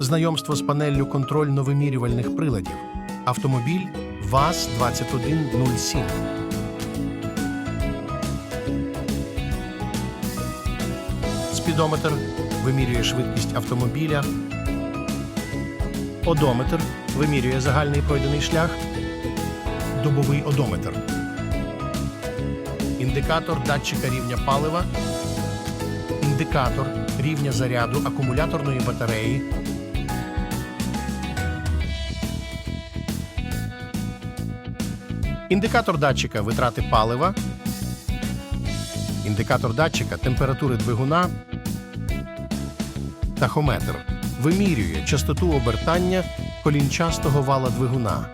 знайомство з панеллю контрольно-вимірювальних приладів, автомобіль ВАЗ-2107. Спідометр вимірює швидкість автомобіля. Одометр вимірює загальний пройдений шлях. Добовий одометр. Індикатор датчика рівня палива. Індикатор рівня заряду акумуляторної батареї. Індикатор датчика витрати палива. Індикатор датчика температури двигуна. Тахометр вимірює частоту обертання колінчастого вала двигуна.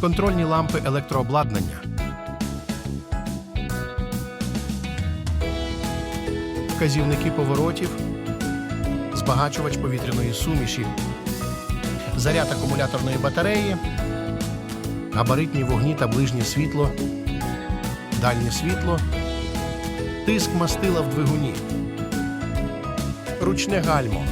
Контрольні лампи електрообладнання. Вказівники поворотів. Збагачувач повітряної суміші. Заряд акумуляторної батареї. Габаритні вогні та ближнє світло. Дальнє світло. Тиск мастила в двигуні. Ручне гальмо.